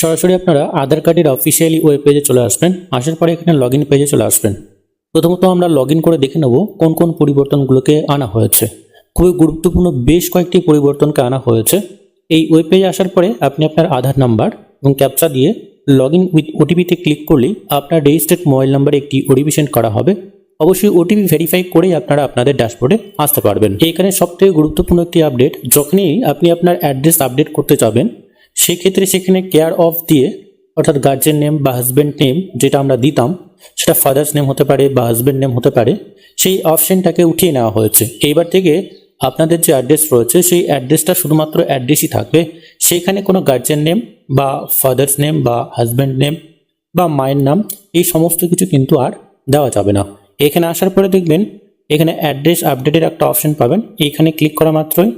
সরাসরি আপনারা আধার কার্ডের অফিসিয়ালি ওয়েব পেজে চলে আসবেন। আসার পরে এখানে লগ পেজে চলে আসবেন। প্রথমত আমরা লগ করে দেখে নেব কোন কোন পরিবর্তনগুলোকে আনা হয়েছে। খুবই গুরুত্বপূর্ণ বেশ কয়েকটি পরিবর্তনকে আনা হয়েছে। এই ওয়েব পেজে আসার পরে আপনি আপনার আধার নাম্বার এবং ক্যাপচা দিয়ে লগ ইন উইথ ওটিপিতে ক্লিক করলেই আপনার রেজিস্টার্ড মোবাইল নাম্বারে একটি ওটিপি সেন্ড করা হবে। অবশ্যই ওটিপি ভেরিফাই করেই আপনারা আপনাদের ড্যাশবোর্ডে আসতে পারবেন। এখানে সবথেকে গুরুত্বপূর্ণ একটি আপডেট যখনই আপনি আপনার অ্যাড্রেস আপডেট করতে যাবেন সেক্ষেত্রে সেখানে কেয়ার অফ দিয়ে, অর্থাৎ গার্জেন নেম বা হাজব্যান্ড নেম যেটা আমরা দিতাম, সেটা ফাদার্স নেম হতে পারে বা হাজব্যান্ড নেম হতে পারে, সেই অপশনটাকে উঠিয়ে নেওয়া হয়েছে। এইবার থেকে আপনাদের যে অ্যাড্রেস রয়েছে, সেই অ্যাড্রেসটা শুধুমাত্র অ্যাড্রেসই থাকবে। সেখানে কোনো গার্জেন নেম বা ফাদার্স নেম বা হাজব্যান্ড নেম বা মায়ের নাম, এই সমস্ত কিছু কিন্তু আর দেওয়া যাবে না। এখানে আসার পরে দেখবেন, এখানে অ্যাড্রেস আপডেটের একটা অপশন পাবেন। এইখানে ক্লিক করা মাত্রই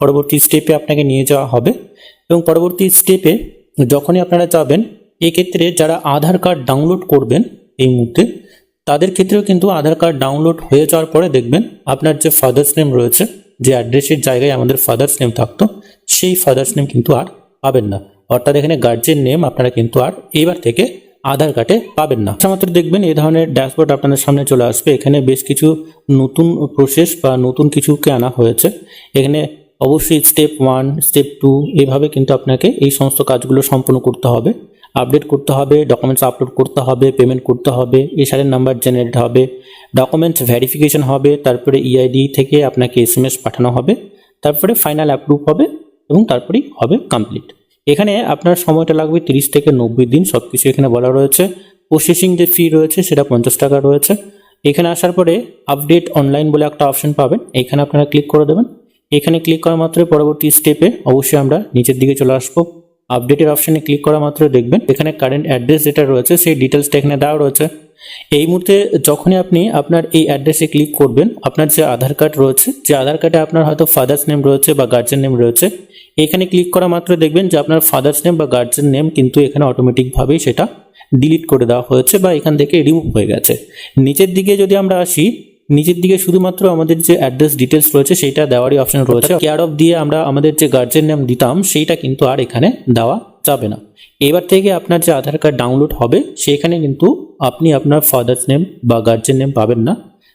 পরবর্তী স্টেপে আপনাকে নিয়ে যাওয়া হবে। এবং পরবর্তী স্টেপে যখনই আপনারা যাবেন, এক্ষেত্রে যারা আধার কার্ড ডাউনলোড করবেন এই মুহূর্তে, তাদের ক্ষেত্রেও কিন্তু আধার কার্ড ডাউনলোড হয়ে যাওয়ার পরে দেখবেন আপনার যে ফাদার্স নেম রয়েছে, যে অ্যাড্রেসের জায়গায় আমাদের ফাদার্স নেম থাকতো, সেই ফাদার্স নেম কিন্তু আর পাবেন না। অর্থাৎ এখানে গার্জেন নেম আপনারা কিন্তু আর এইবার থেকে আধার কার্ডে পাবেন না। মাত্র দেখবেন এই ধরনের ড্যাশবোর্ড আপনাদের সামনে চলে আসবে। এখানে বেশ কিছু নতুন প্রসেস বা নতুন কিছুকে আনা হয়েছে। এখানে অবশ্যই স্টেপ ওয়ান স্টেপ টু এভাবে কিন্তু আপনাকে এই সমস্ত কাজগুলো সম্পূর্ণ করতে হবে। আপডেট করতে হবে ডকুমেন্টস আপলোড করতে হবে পেমেন্ট করতে হবে এসআরের নাম্বার জেনারেট হবে ডকুমেন্টস ভেরিফিকেশন হবে, তারপরে ইআইডি থেকে আপনাকে এস এম এস পাঠানো হবে, তারপরে ফাইনাল অ্যাপ্রুভ হবে এবং তারপরেই হবে কমপ্লিট এখানে আপনার সময়টা লাগবে তিরিশ থেকে নব্বই দিন সব কিছু এখানে বলা রয়েছে। প্রসেসিং যে ফি রয়েছে সেটা পঞ্চাশ টাকা রয়েছে। এখানে আসার পরে আপডেট অনলাইন বলে একটা অপশন পাবেন। এখানে আপনারা ক্লিক করে দেবেন। এখানে ক্লিক করা মাত্রই পরবর্তী স্টেপে অবশ্যই আমরা নিচের দিকে চলে আসব। আপডেটের অপশনে ক্লিক করা মাত্র দেখবেন। এখানে কারেন্ট অ্যাড্রেস যেটা রয়েছে, সেই ডিটেলসটা এখানে দেওয়া রয়েছে। এই মুহূর্তে যখনই আপনি আপনার এই অ্যাড্রেসে ক্লিক করবেন, আপনার যে আধার কার্ড রয়েছে, যে আধার কার্ডে আপনার হয়তো ফাদার্স নেম রয়েছে বা গার্জেন নেম রয়েছে, এখানে ক্লিক করা মাত্র দেখবেন যে আপনার ফাদার্স নেম বা গার্জেন নেম কিন্তু এখানে অটোমেটিকভাবেই সেটা ডিলিট করে দেওয়া হয়েছে বা এখান থেকে রিমুভ হয়ে গেছে। নিচের দিকে যদি আমরা আসি নিচের দিকে শুধুমাত্র আমাদের যে অ্যাড্রেস ডিটেলস রয়েছে সেইটা দেওয়ারই অপশন রয়েছে। কেয়ার অফ দিয়ে আমরা আমাদের যে গার্জেন নেম দিতাম সেইটা কিন্তু আর এখানে দেওয়া যাবে না। এবার থেকে আপনার যে আধার কার্ড ডাউনলোড হবে সেখানে কিন্তু আপনি আপনার ফাদার্স নেম বা গার্জেন নেম পাবেন না।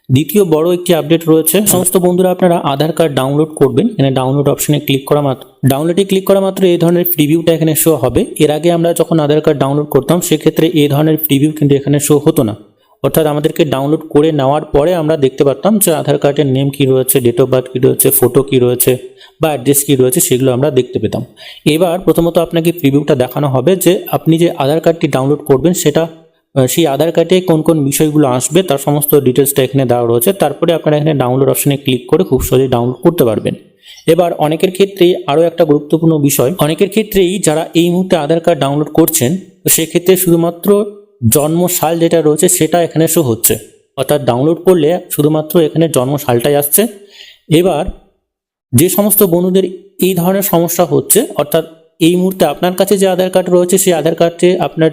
দ্বিতীয় বড় একটি আপডেট রয়েছে। সমস্ত বন্ধুরা আপনারা আধার কার্ড ডাউনলোড করবেন। এখানে ডাউনলোড অপশনে ক্লিক করা মাত্র ডাউনলোডে ক্লিক করা মাত্র এই ধরনের প্রিভিউটা এখানে শো হবে। এর আগে আমরা যখন আধার কার্ড ডাউনলোড করতাম সেক্ষেত্রে এই ধরনের প্রিভিউ কিন্তু এখানে শো হতো না। অর্থাৎ আমাদেরকে ডাউনলোড করে নেওয়ার পরে আমরা দেখতে পারতাম যে আধার কার্ডের নেম কী রয়েছে ডেট অফ বার্থ কী রয়েছে ফটো কী রয়েছে বা অ্যাড্রেস কী রয়েছে সেগুলো আমরা দেখতে পেতাম। এবার প্রথমত আপনাকে প্রিভিউটা দেখানো হবে যে আপনি যে আধার কার্ডটি ডাউনলোড করবেন সেটা সেই আধার কার্ডে কোন কোন বিষয়গুলো আসবে তার সমস্ত ডিটেলসটা এখানে দেওয়া রয়েছে। তারপরে আপনারা এখানে ডাউনলোড অপশনে ক্লিক করে খুব সহজেই ডাউনলোড করতে পারবেন। এবার অনেকের ক্ষেত্রেই আরও একটা গুরুত্বপূর্ণ বিষয়, অনেকের ক্ষেত্রেই যারা এই মুহূর্তে আধার কার্ড ডাউনলোড করছেন, সেক্ষেত্রে শুধুমাত্র জন্ম সাল যেটা রয়েছে সেটা এখানে শো হচ্ছে। অর্থাৎ ডাউনলোড করলে শুধুমাত্র এখানে জন্ম সালটাই আসছে। এবার যে সমস্ত বন্ধুদের এই ধরনের সমস্যা হচ্ছে, অর্থাৎ এই মুহূর্তে আপনার কাছে যে আধার কার্ড রয়েছে, সেই আধার কার্ডে আপনার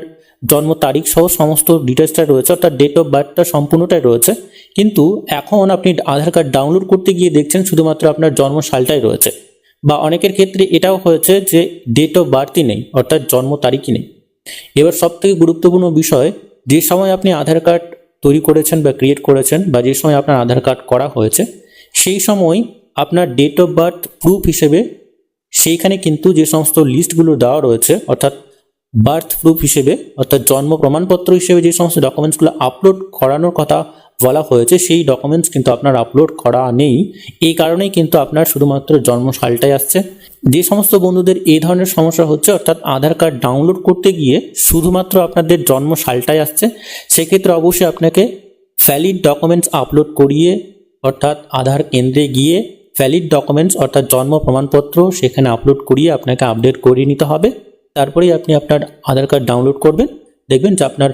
জন্ম তারিখ সহ সমস্ত ডিটেলসটা রয়েছে, অর্থাৎ ডেট অফ বার্থটা সম্পূর্ণটাই রয়েছে। কিন্তু এখন আপনি আধার কার্ড ডাউনলোড করতে গিয়ে দেখছেন শুধুমাত্র আপনার জন্ম সালটাই রয়েছে। বা অনেকের ক্ষেত্রে এটাও হয়েছে যে ডেট অফ বার্থই নেই, অর্থাৎ জন্ম তারিখই নেই। এবার সব থেকে গুরুত্বপূর্ণ বিষয়, যে সময় আপনি আধার কার্ড তৈরি করেছেন বা ক্রিয়েট করেছেন বা যে সময় আপনার আধার কার্ড করা হয়েছে, সেই সময় আপনার ডেট অফ বার্থ প্রুফ হিসেবে সেইখানে কিন্তু যে সমস্ত লিস্টগুলো দেওয়া রয়েছে, অর্থাৎ বার্থ প্রুফ হিসেবে, অর্থাৎ জন্ম প্রমাণপত্র হিসেবে যে সমস্ত ডকুমেন্টসগুলো আপলোড করানোর কথা বলা হয়েছে, সেই ডকুমেন্টস কিন্তু আপনার আপলোড করা নেই। এই কারণেই কিন্তু আপনার শুধুমাত্র জন্ম সালটাই আসছে। যে সমস্ত বন্ধুদের এই ধরনের সমস্যা হচ্ছে, অর্থাৎ আধার কার্ড ডাউনলোড করতে গিয়ে শুধুমাত্র আপনাদের জন্ম সালটাই আসছে, সেক্ষেত্রে অবশ্যই আপনাকে ভ্যালিড ডকুমেন্টস আপলোড করিয়ে, অর্থাৎ আধার কেন্দ্রে গিয়ে ভ্যালিড ডকুমেন্টস অর্থাৎ জন্ম প্রমাণপত্র সেখানে আপলোড করিয়ে আপনাকে আপডেট করিয়ে নিতে হবে। তারপরেই আপনি আপনার আধার কার্ড ডাউনলোড করবেন। দেখবেন যে আপনার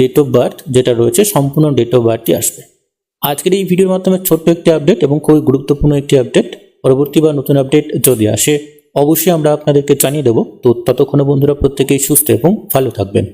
ডেট অফ বার্থ যেটা রয়েছে, সম্পূর্ণ ডেট অফ বার্থটি আসবে। আজকের এই ভিডিওর মাধ্যমে ছোট্ট একটি আপডেট এবং খুবই গুরুত্বপূর্ণ একটি আপডেট পরবর্তী বা নতুন আপডেট যদি আসে, অবশ্যই আমরা আপনাদেরকে জানিয়ে দেবো। তো ততক্ষণে বন্ধুরা প্রত্যেকেই সুস্থ এবং ভালো থাকবেন।